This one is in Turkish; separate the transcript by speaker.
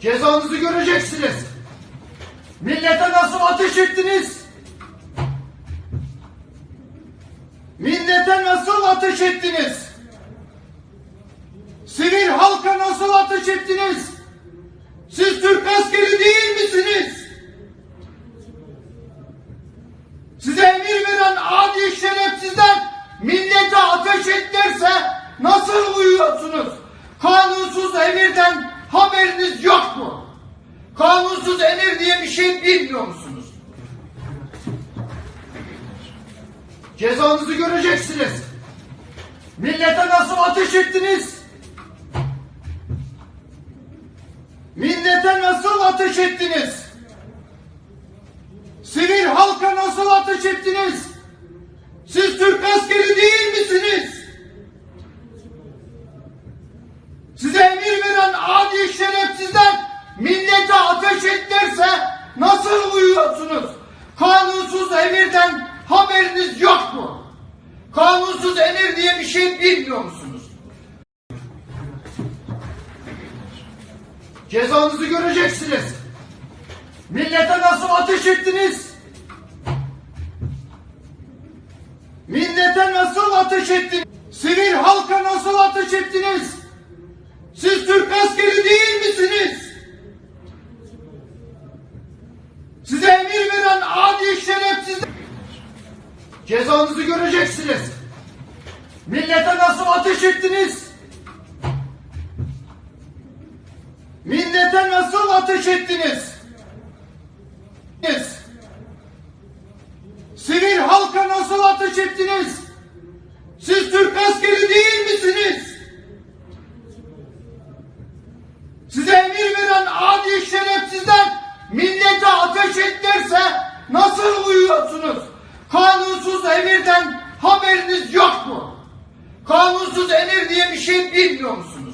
Speaker 1: Cezanızı göreceksiniz. Millete nasıl ateş ettiniz? Millete nasıl ateş ettiniz? Sivil halka nasıl ateş ettiniz? Siz Türk askeri değil misiniz? Size emir veren adi şerefsizler millete ateş et derse nasıl uyuyorsunuz? Kanunsuz emirden haberiniz yok mu? Kanunsuz emir diye bir şey bilmiyor musunuz? Cezanızı göreceksiniz. Millete nasıl ateş ettiniz? Millete nasıl ateş ettiniz? Sivil halka nasıl ateş ettiniz? Siz Türk askeri değil misiniz? Size emir veren adi şerefsizler millete ateş et derse nasıl uyuyorsunuz? Kanunsuz emirden haberiniz yok mu? Kanunsuz emir diye bir şey bilmiyor musunuz? Cezanızı göreceksiniz. Millete nasıl ateş ettiniz? Millete nasıl ateş ettiniz? Sivil halka nasıl ateş ettiniz? Siz Türk askeri değil misiniz? Size emir veren adi şerefsizler... Cezanızı göreceksiniz. Millete nasıl ateş ettiniz? Millete nasıl ateş ettiniz? Sivil halka nasıl ateş ettiniz? Siz Türk askeri değil misiniz? Size emir veren adi şerefsizler millete ateş et derse nasıl uyuyorsunuz? Emirden haberiniz yok mu? Kanunsuz emir diye bir şey bilmiyor musunuz?